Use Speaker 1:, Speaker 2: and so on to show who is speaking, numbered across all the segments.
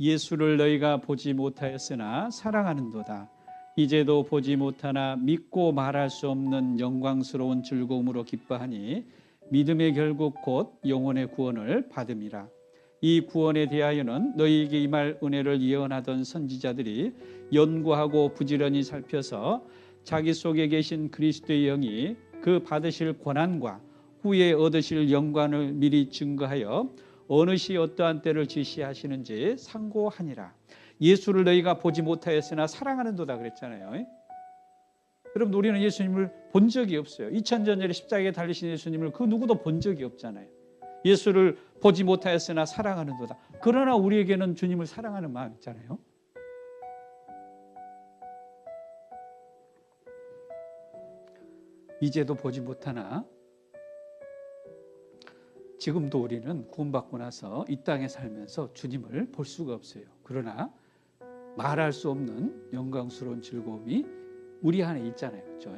Speaker 1: 예수를 너희가 보지 못하였으나 사랑하는도다. 이제도 보지 못하나 믿고 말할 수 없는 영광스러운 즐거움으로 기뻐하니 믿음의 결국 곧 영혼의 구원을 받음이라. 이 구원에 대하여는 너희에게 임할 은혜를 예언하던 선지자들이 연구하고 부지런히 살펴서 자기 속에 계신 그리스도의 영이 그 받으실 권한과 후에 얻으실 영광을 미리 증거하여 어느 시 어떠한 때를 지시하시는지 상고하니라. 예수를 너희가 보지 못하였으나 사랑하는 도다 그랬잖아요. 여러분 우리는 예수님을 본 적이 없어요. 2000년 전에 십자가에 달리신 예수님을 그 누구도 본 적이 없잖아요. 예수를 보지 못하였으나 사랑하는 도다. 그러나 우리에게는 주님을 사랑하는 마음 있잖아요. 이제도 보지 못하나 지금도 우리는 구원받고 나서 이 땅에 살면서 주님을 볼 수가 없어요. 그러나 말할 수 없는 영광스러운 즐거움이 우리 안에 있잖아요. 그렇죠?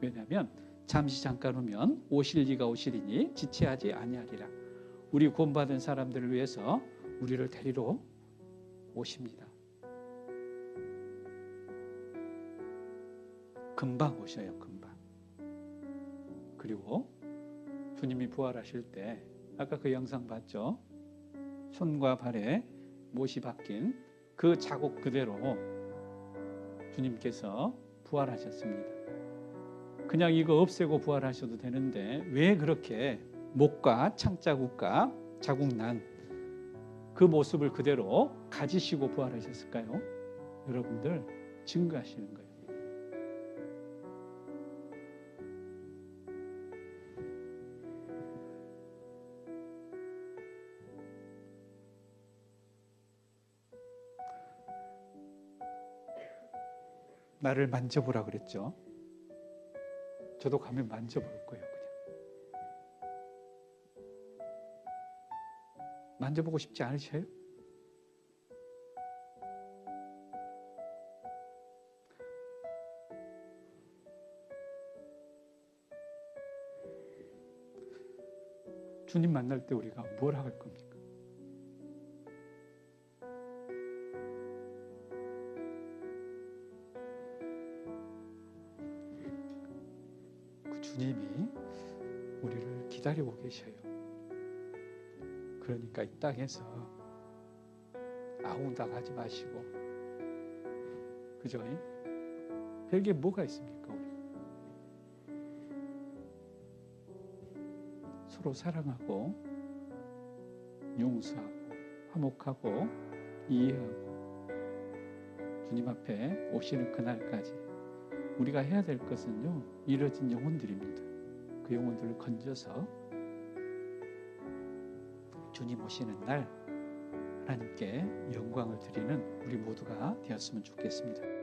Speaker 1: 왜냐하면 잠시 잠깐 오면 오실 이가 오시리니 지체하지 아니하리라. 우리 구원받은 사람들을 위해서 우리를 데리러 오십니다. 금방 오셔요. 금방. 그리고 주님이 부활하실 때 아까 그 영상 봤죠? 손과 발에 못이 박힌 그 자국 그대로 주님께서 부활하셨습니다. 그냥 이거 없애고 부활하셔도 되는데 왜 그렇게 목과 창자국과 자국 난 그 모습을 그대로 가지시고 부활하셨을까요? 여러분들 증거하시는 거예요. 나를 만져보라 그랬죠. 저도 가면 만져볼 거예요, 그냥. 만져보고 싶지 않으셔요? 주님 만날 때 우리가 뭘 할 겁니까? 주님이 우리를 기다리고 계셔요. 그러니까 이 땅에서 아웅다가 하지 마시고 그죠? 별게 뭐가 있습니까? 우리 서로 사랑하고 용서하고 화목하고 이해하고 주님 앞에 오시는 그날까지 우리가 해야 될 것은요 이뤄진 영혼들입니다. 그 영혼들을 건져서 주님 오시는 날 하나님께 영광을 드리는 우리 모두가 되었으면 좋겠습니다.